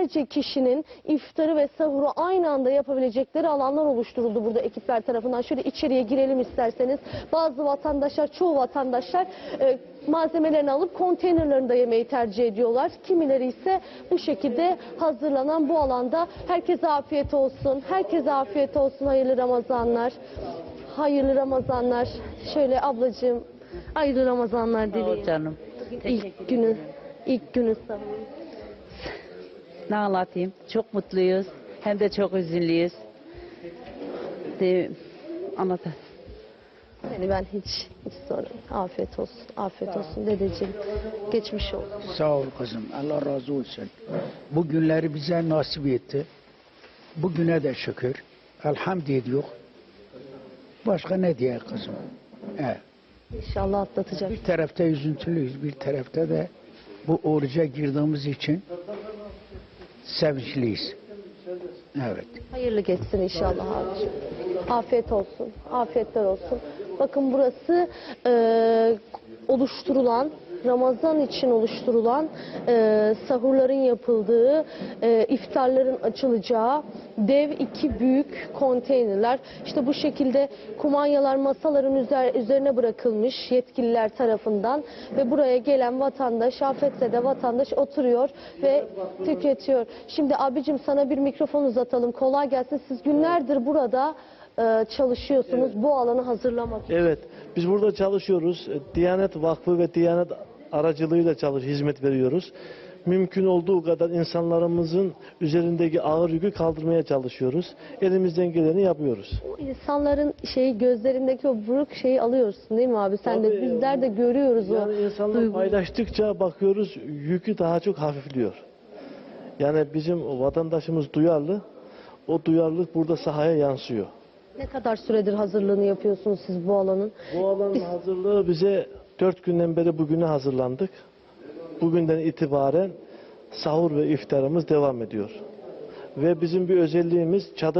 binlerce kişinin iftarı ve sahuru aynı anda yapabilecekleri alanlar oluşturuldu burada ekipler tarafından. Şöyle içeriye girelim isterseniz. Bazı vatandaşlar, çoğu vatandaşlar e, malzemelerini alıp konteynerlarında yemeği tercih ediyorlar. Kimileri ise bu şekilde hazırlanan bu alanda herkese afiyet olsun. Herkese afiyet olsun. Hayırlı Ramazanlar. Hayırlı Ramazanlar. Şöyle ablacığım hayırlı Ramazanlar Sağ ol dileyim. canım. İlk günü, ilk günü sahur. Ne anlatayım? Çok mutluyuz. Hem de çok üzünlüyüz. De, anlat. Seni ben hiç, hiç sorun. Afiyet olsun. Afiyet olsun dedeciğim. Geçmiş olsun. Sağ ol kızım. Allah razı olsun. Bu günleri bize nasip etti. Bugüne de şükür. Elhamd ediyor. Başka ne diye kızım? He. İnşallah atlatacak. Bir tarafta üzüntülüyüz, bir tarafta da bu oruca girdiğimiz için sevinçliyiz. Evet. Hayırlı geçsin inşallah abiciğim. Afiyet olsun. Afiyetler olsun. Bakın burası e, oluşturulan Ramazan için oluşturulan e, sahurların yapıldığı, e, iftarların açılacağı dev iki büyük konteynerler. İşte bu şekilde kumanyalar masaların üzer- üzerine bırakılmış yetkililer tarafından ve buraya gelen vatandaş, afetse de vatandaş oturuyor ve tüketiyor. Şimdi abicim sana bir mikrofon uzatalım. Kolay gelsin. Siz günlerdir burada e, çalışıyorsunuz bu alanı hazırlamak için. Evet, biz burada çalışıyoruz. E, Diyanet Vakfı ve Diyanet aracılığıyla çalış, hizmet veriyoruz. Mümkün olduğu kadar insanlarımızın üzerindeki ağır yükü kaldırmaya çalışıyoruz. Elimizden geleni yapıyoruz. O insanların şey gözlerindeki o buruk şeyi alıyorsun değil mi abi? Sen de Tabii. bizler de görüyoruz Yani o insanlar duyguyu. paylaştıkça bakıyoruz yükü daha çok hafifliyor. Yani bizim vatandaşımız duyarlı. O duyarlılık burada sahaya yansıyor. Ne kadar süredir hazırlığını yapıyorsunuz siz bu alanın? Bu alanın hazırlığı bize dört günden beri bugüne hazırlandık. Bugünden itibaren sahur ve iftarımız devam ediyor. Ve bizim bir özelliğimiz çadır